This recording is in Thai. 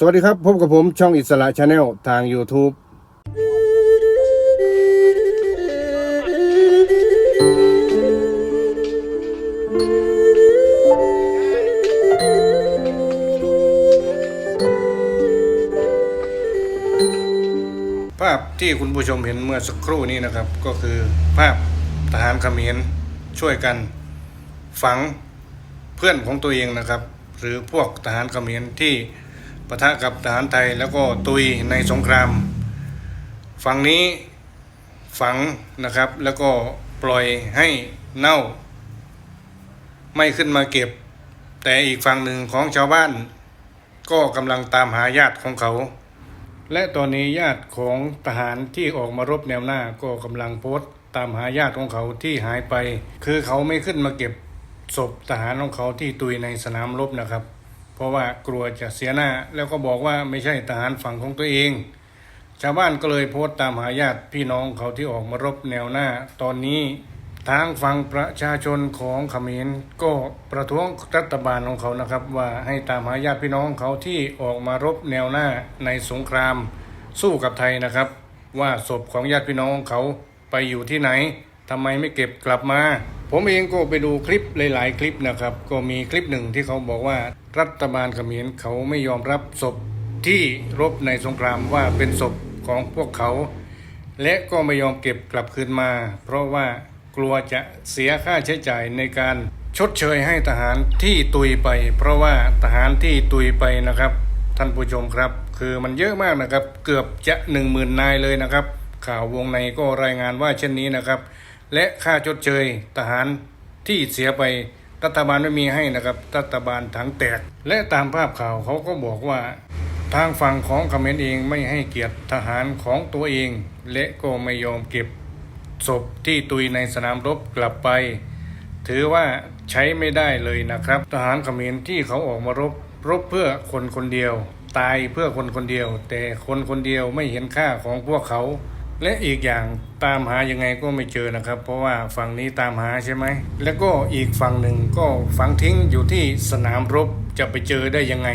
สวัสดีครับ พบกับผมช่องอิสระชาแนลทาง YouTube ภาพที่คุณผู้ชมเห็นเมื่อสักครู่นี้นะครับ ก็คือภาพทหารเขมรช่วยกันฝังเพื่อนของตัวเองนะครับ หรือพวกทหารเขมรที่ ปะทะกับทหารไทยแล้วก็ตุยในสงคราม ฝั่งนี้ฝังนะครับแล้วก็ปล่อยให้เน่า ไม่ขึ้นมาเก็บ แต่อีกฝั่งหนึ่งของชาวบ้าน ก็กำลังตามหาญาติของเขา และตอนนี้ญาติของทหารที่ออกมารบแนวหน้าก็กำลังโพสต์ตามหาญาติของเขาที่หายไป คือเขาไม่ขึ้นมาเก็บศพทหารของเขาที่ตุยในสนามรบนะครับ เพราะว่ากลัวจะเสียหน้า แล้วก็บอกว่าไม่ใช่ทหารฝั่งของตัวเอง ชาวบ้านก็เลยโพสต์ตามหาญาติพี่น้องเขาที่ออกมารบแนวหน้า ตอนนี้ทางฝั่งประชาชนของเขมรก็ประท้วงรัฐบาลของเขานะครับ ว่าให้ตามหาญาติพี่น้องเขาที่ออกมารบแนวหน้าในสงคราม สู้กับไทยนะครับ ว่าศพของญาติพี่น้องเขาไปอยู่ที่ไหนทำไมไม่เก็บกลับมา ผมเองก็ไปดูคลิปหลาย ๆ คลิปนะครับ ก็มีคลิปหนึ่งที่เขาบอกว่า รัฐบาลเขมรเขาไม่ยอมรับศพที่รบในสงครามว่าเป็นศพของพวกเขา และก็ไม่ยอมเก็บกลับคืนมา เพราะว่ากลัวจะเสียค่าใช้จ่ายในการชดเชยให้ทหารที่ตุยไป เพราะว่าทหารที่ตุยไปนะครับ ท่านผู้ชมครับ คือมันเยอะมากนะครับ เกือบจะหนึ่งหมื่นนายเลยนะครับ ข่าววงในก็รายงานว่าเช่นนี้นะครับ และค่าชดเชยทหารที่เสียไป รัฐบาลไม่มีให้นะครับ รัฐบาลถังแตก และตามภาพข่าวเขาก็บอกว่า ทางฝั่งของเขมรเองไม่ให้เกียรติทหารของตัวเอง และก็ไม่ยอมเก็บศพที่ตุยในสนามรบกลับไป ถือว่าใช้ไม่ได้เลยนะครับ ทหารเขมรที่เขาออกมารบรบเพื่อคนคนเดียว ตายเพื่อคนคนเดียว แต่คนคนเดียวไม่เห็นค่าของพวกเขา และอีกอย่างตามหายังไงก็ไม่เจอนะครับ เพราะว่าฝั่งนี้ตามหาใช่ไหม แล้วก็อีกฝั่งหนึ่งก็ฝังทิ้งอยู่ที่สนามรบจะไปเจอได้ยังไง